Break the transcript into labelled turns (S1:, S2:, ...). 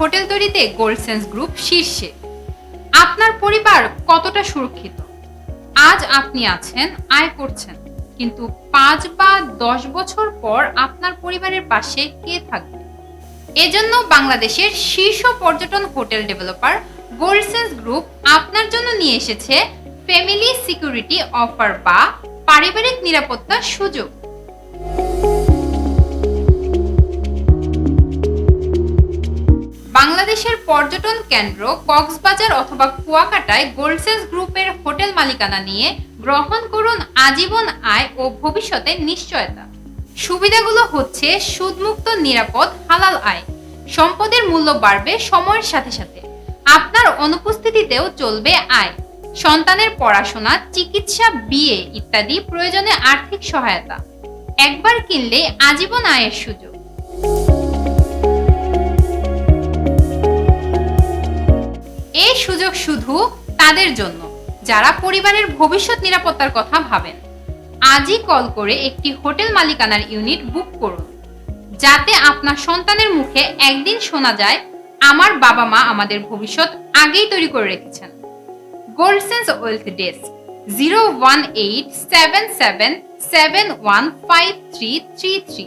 S1: Hotel তৈরিতে গোল্ডসেন্স group শীর্ষে। আপনার পরিবার কতটা সুরক্ষিত? আজ আপনি আছেন, আয় করছেন, কিন্তু পাঁচ বা দশ বছর পর আপনার পরিবারের পাশে কে থাকবে? এজন্য বাংলাদেশের শীর্ষ পর্যটন হোটেল ডেভেলপার গোল্ডসেন্স গ্রুপ আপনার জন্য নিয়ে এসেছে ফ্যামিলি সিকিউরিটি অফার বা পারিবারিক নিরাপত্তার সুযোগ। বাংলাদেশের পর্যটন কেন্দ্র কক্সবাজার অথবা কুয়াকাটায় গোল্ডসেন্স গ্রুপের হোটেল মালিকানা নিয়ে গ্রহণ করুন আজীবন আয় ও ভবিষ্যতের নিশ্চয়তা। সুবিধাগুলো হচ্ছে সুদমুক্ত নিরাপদ হালাল আয়। সম্পদের মূল্য বাড়বে সময়ের সাথে সাথে। আপনার অনুপস্থিতিতেও চলবে আয়। সন্তানের পড়াশোনা, চিকিৎসা, বিয়ে ইত্যাদি প্রয়োজনে আর্থিক সহায়তা। একবার কিনলে আজীবন আয়ের সুযোগ। সুযোগ শুধু তাদের জন্য, যারা পরিবারের ভবিষ্যৎ নিরাপত্তার কথা ভাবেন। আজই কল করে একটি হোটেল মালিকানার ইউনিট বুক করুন, যাতে আপনার সন্তানের মুখে একদিন শোনা যায়, আমার বাবা মা আমাদের ভবিষ্যৎ আগেই তৈরি করে রেখেছেন। Goldsense wealth desk, zero one eight seven seven seven one five three three three.